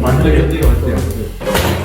맞대요. 맞대요. 맞대요.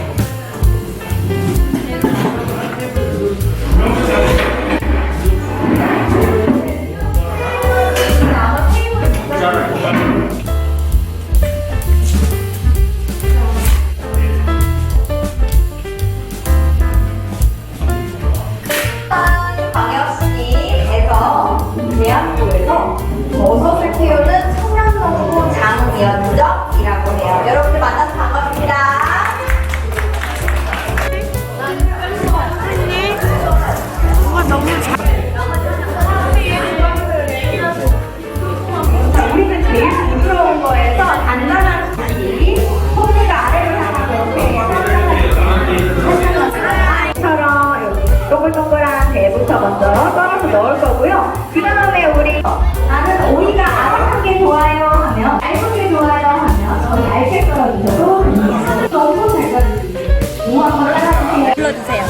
동글동글한 배부터 먼저 썰어서 넣을 거고요. 그 다음에 우리 나는 오이가 아삭한 게 좋아요 하면 얇은 게 좋아요 하면 저희 얇게 썰어주셔도 됩니다. 너무 잘 썰어주세요. 우와, 한번 따라주세요. 불러주세요.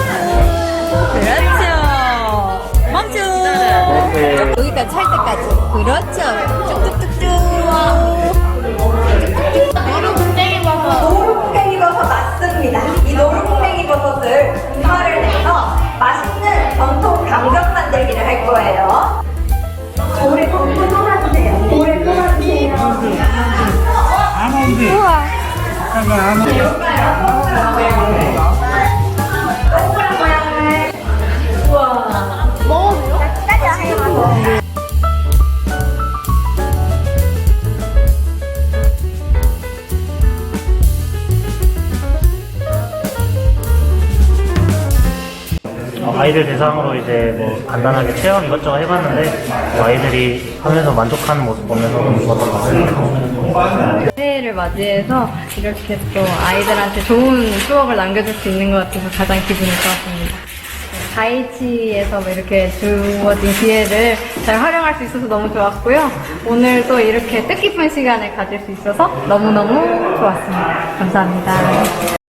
그렇죠. 멈춰. 여기까지 찰 때까지. 그렇죠. 쭉쭉쭉쭉. 노루궁뎅이 버섯. 노루궁뎅이 버섯 맞습니다. 이 노루궁뎅이 버섯을 분말을 내서 맛있는 전통 당근 만들기를 할 거예요. 볼에 꼭 쏟아주세요. 볼에 쏟아주세요. 동그란 아이들 대상으로 이제 뭐 간단하게 체험 이것저것 해봤는데 뭐 아이들이 하면서 만족하는 모습 보면서 너무 좋았던 것 같습니다. 새해를 맞이해서 이렇게 또 아이들한테 좋은 추억을 남겨줄 수 있는 것 같아서 가장 기분이 좋았습니다. 다이치에서 뭐 이렇게 주어진 기회를 잘 활용할 수 있어서 너무 좋았고요. 오늘 또 이렇게 뜻깊은 시간을 가질 수 있어서 너무너무 좋았습니다. 감사합니다.